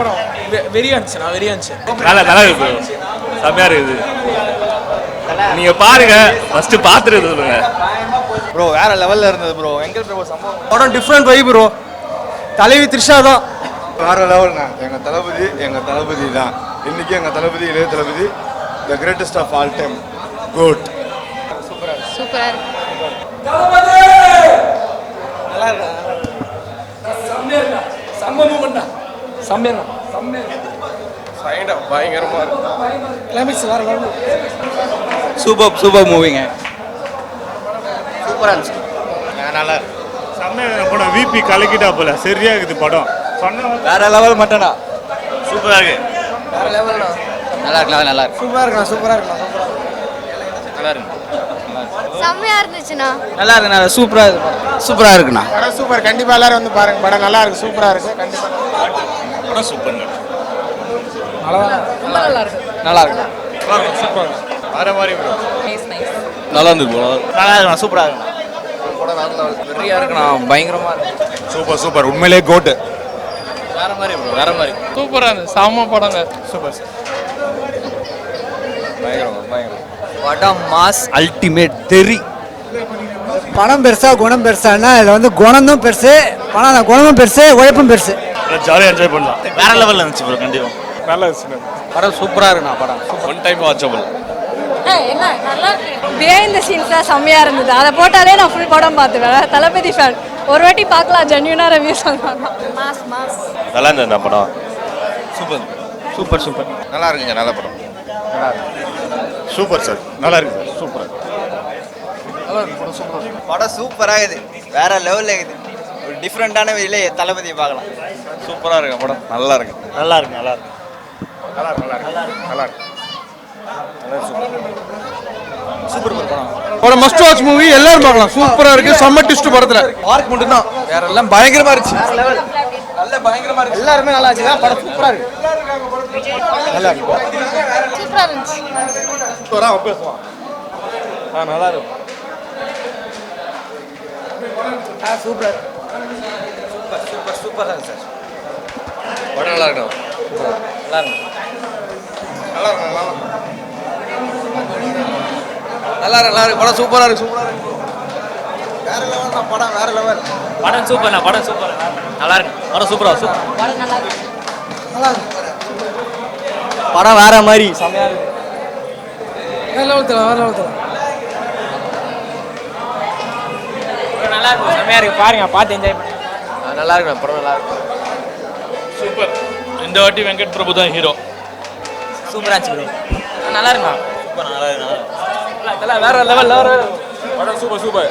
படம் படம் வெறியா இருந்துச்சு நான் வெறியா இருந்துச்சு. நல்லா நல்லா இருக்கு. செம்மையா இருக்குது. நீங்க பாருங்க ஃபர்ஸ்ட் பாத்துட்டு சொல்லுங்க. ப்ரோ வேற லெவல்ல இருந்தது ப்ரோ வெங்கட் பிரபு சம்பவம். படம் டிஃப்ரெண்ட் வைப் ப்ரோ தலைவி த்ரிஷா தான். வேற லெவல்ண்ணா எங்க தளபதி எங்க தளபதி தான். இன்னைக்கு எங்க Thalapathy Ilaya Thalapathy the greatest of all time good சூப்பரா இருக்கு. செம்ம மூமெண்டா செம்மையா சைடா பயங்கரமா இருக்கு. கிளைமேக்ஸ் வேற லெவல் சூப்பர் சூப்பர் மூவிங்க சூப்பரா இருந்துச்சு. நல்லா இருக்கு. படம் விபி கலக்கிட்டா போல சரியா இருக்குது படம். சொன்ன வேற லெவல் மட்டும்டா. சூப்பரா இருக்கு. வேற லெவல்னா நல்லா இருக்கு நல்லா இருக்கு. சூப்பரா இருக்கா சூப்பரா இருக்கா சூப்பரா நல்லா இருக்கு. செம்மையா இருந்துச்சுண்ணா. நல்லா இருக்கு நல்லா சூப்பரா இருக்கு. சூப்பரா இருக்குண்ணா. படம் சூப்பர் கண்டிப்பா எல்லாரும் வந்து பாருங்க. படம் நல்லா இருக்கு சூப்பரா இருக்கு கண்டிப்பா. படம் சூப்பர் நல்லா இருக்கு. வேற மாதிரி bro. நல்லா இருந்து நல்லா இருக்கு. சூப்பரா இருக்கு படம் வேற லெவல் வெறியா இருக்குண்ணா பயங்கரமா இருக்கு. Super super. உண்மையிலே கோட்டு வேற மாதிரி ப்ரோ வேற மாதிரி. சூப்பரா இருந்துச்சு செம்ம படங்க. சூப்பர் பயங்கரம் பயங்கரம். படம் மாஸ் அல்டிமேட் தெரி பணம் பெருசா குணம் பெருசான்னா இதில் வந்து குணமும் பெருசு பணம் குணமும் பெருசு உழைப்பும் பெருசு. ஜாலியா என்ஜாய் பண்ணலாம். வேற லெவல்ல இருந்துச்சு ப்ரோ கண்டிப்பா. நல்லா இருந்துச்சு படம் சூப்பரா இருக்குண்ணா படம். ஒன் டைம் வாட்சபிள் என்ன? நல்லா பிஹைண்ட் த சீன்ஸ்லாம் செம்மையா இருந்தது. அதை போட்டாலே நான் ஃபுல் படம் பார்த்துவேன் தளபதி ஃபேன் ஒரு வாட்டி பார்க்கலாம் ஜென்யூனா ரிவ்யூ மாஸ் நல்லா இருந்தது படம். சூப்பர் சூப்பர் சூப்பர் நல்லா இருக்குங்க நல்ல படம். சூப்பர் சார் நல்லா இருக்கு சூப்பர் படம் சூப்பராக இருக்குது. வேற லெவலில் இருக்குது. ஒரு டிஃப்ரெண்ட்டான வழியில தளபதியை பார்க்கலாம். சூப்பராக இருக்கு படம். நல்லா இருக்கு. நல்லா இருக்கு நல்லா இருக்கு. நல்லா இருக்கு நல்லா இருக்கு. நல்லா இருக்கு. ஒரு மஸ்ட் வாட்ச் மூவி எல்லாரும் பார்க்கலாம். சூப்பரா இருக்கு. செம்ம டிஸ்ட் படத்துல. பார்க் மட்டும் தான் வேற எல்லாம் பயங்கரமா இருந்துச்சு. நல்ல பயங்கரமா இருக்கு எல்லாருமே நல்லா இருந்துச்சு. படம் சூப்பரா இருக்கு. சூப்பரா இருந்துச்சு. நல்லா இருக்கும் சூப்பர் சூப்பர் சூப்பராக இருக்கு சார். படம் நல்லா இருக்கும் நல்லா இருக்கும் நல்லா இருக்கு நல்லா இருக்கு. படம் சூப்பராக இருக்கு சூப்பராக இருக்கு. வேற லெவல் தான் படம் வேற லெவல் படம் சூப்பர்ண்ணா படம் சூப்பர் நல்லா இருக்கு. படம் சூப்பரா சூப்பர். படம் நல்லா இருக்கு. படம் வேற மாதிரி செம்மையா இருக்கு. வேற லெவல் தர வேற லெவல் தர இருக்கும் செம்மையா இருக்கு. பாருங்க பார்த்து என்ஜாய் பண்ணுங்க. நல்லா இருக்கு படம் நல்லா இருக்கு சூப்பர். இந்த வாட்டி வெங்கட் பிரபு தான் ஹீரோ சூப்பராக இருந்துச்சு ப்ரோ நல்லா இருக்குண்ணா சூப்பர் நல்லா இருக்கு வேற லெவல் வேற படம் சூப்பர் சூப்பர்.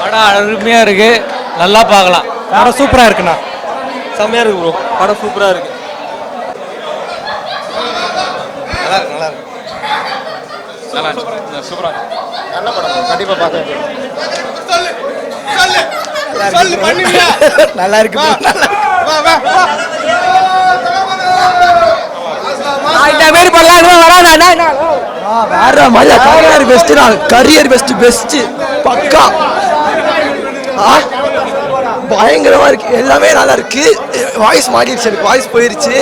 படம் அருமையாக இருக்கு. நல்லா பார்க்கலாம். படம் சூப்பரா இருக்குண்ணா. செம்மையா இருக்கு ப்ரோ படம் சூப்பரா இருக்கு. நல்லா இருக்கு நல்லா இருக்கு. நல்லா இருக்கு சூப்பரா நல்ல படம் கண்டிப்பா பார்க்க நல்லா இருக்கு இந்த மாதிரி பண்ணலாம் வராதா? வேற மாதிரி கரியர் பெஸ்ட் தான் கரியர் பெஸ்ட் பெஸ்ட் பக்கா. ஆ, பயங்கரமா இருக்கு. எல்லாமே நல்லா இருக்கு. வாய்ஸ் மாறிடுச்சு எனக்கு வாய்ஸ் போயிருச்சு.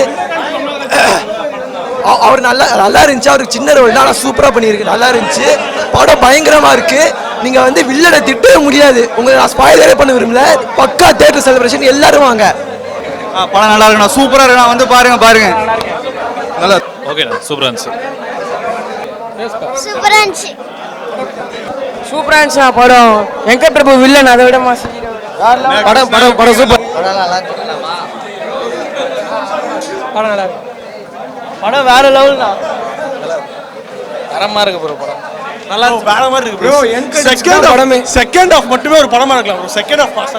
அவர் நல்லா நல்லா இருந்துச்சு. அவருக்கு சின்ன ரோல் தான் ஆனால் சூப்பராக பண்ணியிருக்கு. நல்லா இருந்துச்சு. படம் பயங்கரமா இருக்கு. நீங்க வந்து வில்லனை திட்டவே முடியாது. உங்களை நான் ஸ்பாயிலரே பண்ண விரும்பல. பக்கா தேட்டர் செலிப்ரேஷன் எல்லாரும் வாங்க. படம் நல்லா இருக்குண்ணா. சூப்பரா இருக்குண்ணா. வந்து பாருங்க பாருங்க. நல்லா ஓகேண்ணா சூப்பரா இருந்துச்சு. சூப்பரா இருந்துச்சு. சூப்பரா இருந்துச்சுண்ணா படம். வெங்கட் பிரபு வில்லன் அதை விட மாசம். படம் படம் படம் சூப்பர். படம் நல்லா இருக்கு படம் நல்லா இருக்கு. படம் வேற லெவல்ண்ணா. தரமா இருக்கு ப்ரோ படம். நல்லா இருக்கு வேற மாதிரி இருக்கு ப்ரோ செகண்ட் படமே. செகண்ட் ஆஃப் மட்டுமே ஒரு படமா இருக்கலாம் ப்ரோ செகண்ட் ஆஃப் பாஸ்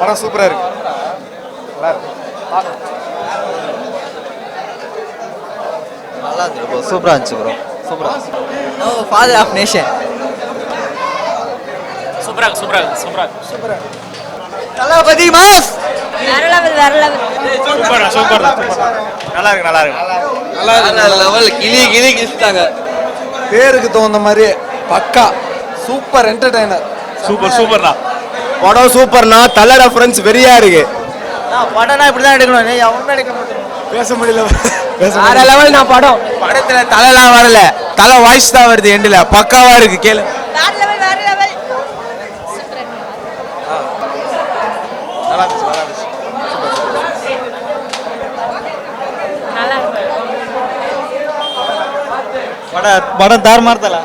படம் சூப்பரா இருக்கு. நல்லா இருந்துச்சு ப்ரோ சூப்பரா இருந்துச்சு ப்ரோ சூப்பரா நோ ஃபாதர் ஆஃப் நேஷன் சூப்பரா சூப்பரா சூப்பரா தளபதி மாஸ்! வேற லெவல் வேற லெவல். சூப்பரா சூப்பர் நல்லா இருக்கு நல்லா இருக்கு. நல்லா லெவல் கிளி கிளி கிழிச்சிட்டாங்க. பேருக்கு தகுந்த மாதிரி பக்கா. சூப்பர் என்டர்டைனர் சூப்பர் சூப்பர்ண்ணா. படம் சூப்பர்னா தலை ரெஃபரன்ஸ் வெறியா இருக்கு. படம்னா இப்படி தான் எடுக்கணும் நீ அவனுமே எடுக்க மாட்டேன் பேச முடியல. பேச வேற லெவல் நான் படம். படத்துல தலைலாம் வரல. தலை வாய்ஸ் தான் வருது எண்டில் பக்காவா இருக்கு கேளு. வேற லெவல் வேற லெவல் நல்லா இருந்துச்சு நல்லா இருந்துச்சு. நல்லா இருக்கு படம் படம் தாறுமாறு தல